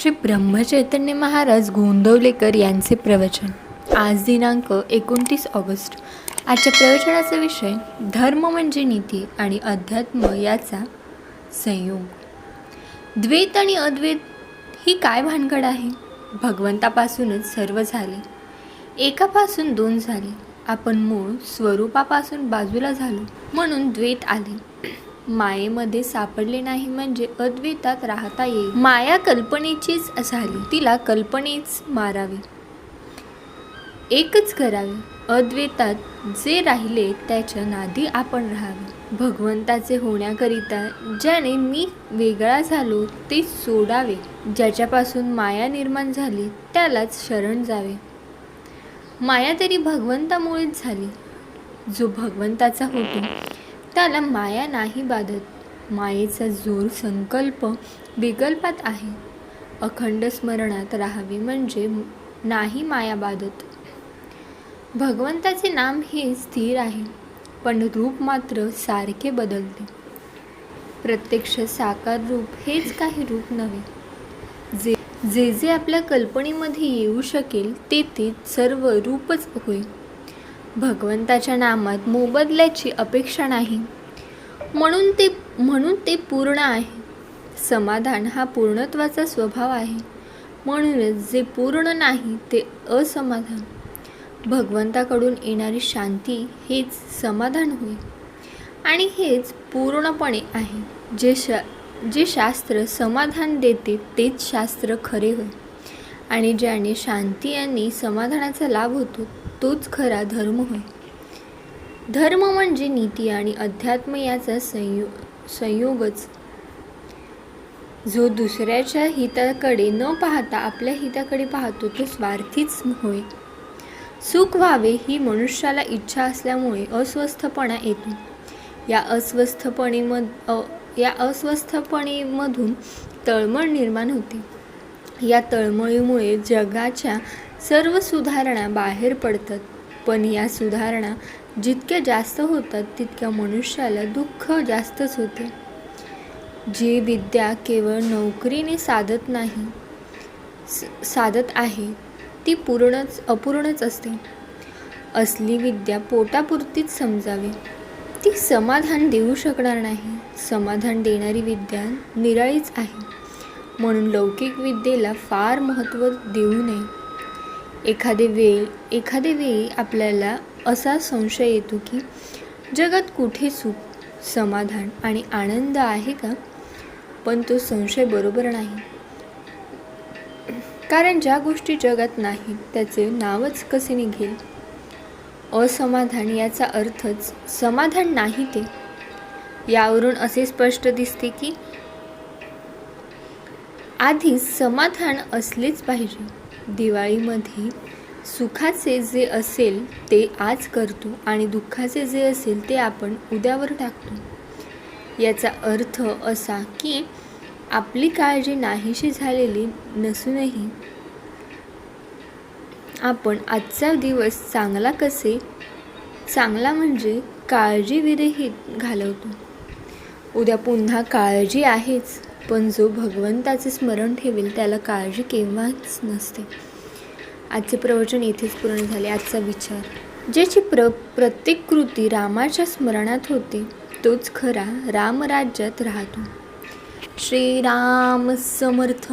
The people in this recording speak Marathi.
श्री ब्रह्मचैतन्य महाराज गोंदवलेकर यांचे प्रवचन. आज दिनांक एकोणतीस ऑगस्ट. आजच्या प्रवचनाचा विषय धर्म म्हणजे नीती आणि अध्यात्म याचा संयोग. द्वैत आणि अद्वैत ही काय भानगड आहे? भगवंतापासूनच सर्व झाले. एकापासून दोन झाले. आपण मूळ स्वरूपापासून बाजूला झालो म्हणून द्वैत आले. मायेमध्ये सापडले नाही म्हणजे अद्वैतात राहता येईल. माया कल्पनेचीच झाली. तिला कल्पनेच मारावी. एकच करावे. अद्वैतात जे राहिले त्याच्या नादी आपण राहावे. भगवंताचे होण्याकरिता ज्याने मी वेगळा झालो ते सोडावे. ज्याच्यापासून माया निर्माण झाली त्यालाच शरण जावे. माया तरी भगवंतामुळेच झाली. जो भगवंताचा होतो त्याला माया नाही बाधत. मायेचा जोर संकल्प विकल्पात आहे. अखंड स्मरणात राहावे म्हणजे नाही माया बाधत. भगवंताचे नाम हे स्थिर आहे पण रूप मात्र सारखे बदलते. प्रत्यक्ष साकार रूप हेच काही रूप नव्हे. जे जे जे आपल्या कल्पनेमध्ये येऊ शकेल ते ते सर्व रूपच होईल भगवंताच्या नामात मोबदल्याची अपेक्षा नाही. म्हणून ते म्हणून ते पूर्ण आहे. समाधान हा पूर्णत्वाचा स्वभाव आहे. म्हणूनच जे पूर्ण नाही ते असमाधान. भगवंताकडून येणारी शांती हेच समाधान होय. आणि हेच पूर्णपणे आहे. जे शा जे शास्त्र समाधान देते तेच शास्त्र खरे होय. आणि ज्याने शांती आणि समाधानाचा लाभ होतो तोच खरा धर्म होय. धर्म म्हणजे नीती आणि अध्यात्म याचा संयो संयोगच. जो दुसऱ्याच्या हिताकडे न पाहता आपल्या हिताकडे पाहतो तो स्वार्थीच होय. सुख व्हावे ही मनुष्याला इच्छा असल्यामुळे अस्वस्थपणा येतो. या अस्वस्थपणेमध या अस्वस्थपणेमधून तळमळ निर्माण होते. या तळमळीमुळे जगाच्या सर्व सुधारणा बाहेर पडतात. पण या सुधारणा जितक्या जास्त होतात तितक्या मनुष्याला दुःख जास्तच होते. जी विद्या केवळ नोकरीने साधत नाही साधत आहे ती पूर्णच अपूर्णच असते. असली विद्या पोटापुरतीच समजावी. ती समाधान देऊ शकणार नाही. समाधान देणारी विद्या निराळीच आहे. म्हणून लौकिक विद्येला फार महत्त्व देऊ नये. एखादे वेळ एखादे वेळी आपल्याला असा संशय येतो की जगात कुठे सुख समाधान आणि आनंद आहे का? पण तो संशय बरोबर नाही. कारण ज्या गोष्टी जगात नाहीत त्याचे नावच कसे निघेल? असमाधान याचा अर्थच समाधान नाही ते. यावरून असे स्पष्ट दिसते की आधी समाधान असलेच पाहिजे. दिवाळीमध्ये सुखाचे जे असेल ते आज करतो आणि दुःखाचे जे असेल ते आपण उद्यावर टाकतो. याचा अर्थ असा की आपली काळजी नाहीशी झालेली नसूनही आपण आजचा दिवस चांगला कसे चांगला म्हणजे काळजीविरहित घालवतो. उद्या पुन्हा काळजी आहेच. पण जो भगवंताचे स्मरण ठेवेल त्याला काळजी केव्हाच नसते. आजचे प्रवचन येथेच पूर्ण झाले. आजचा विचार. ज्याची प्र प्रत्येक कृती रामाच्या स्मरणात होते तोच खरा रामराज्यात राहतो. श्रीराम समर्थ.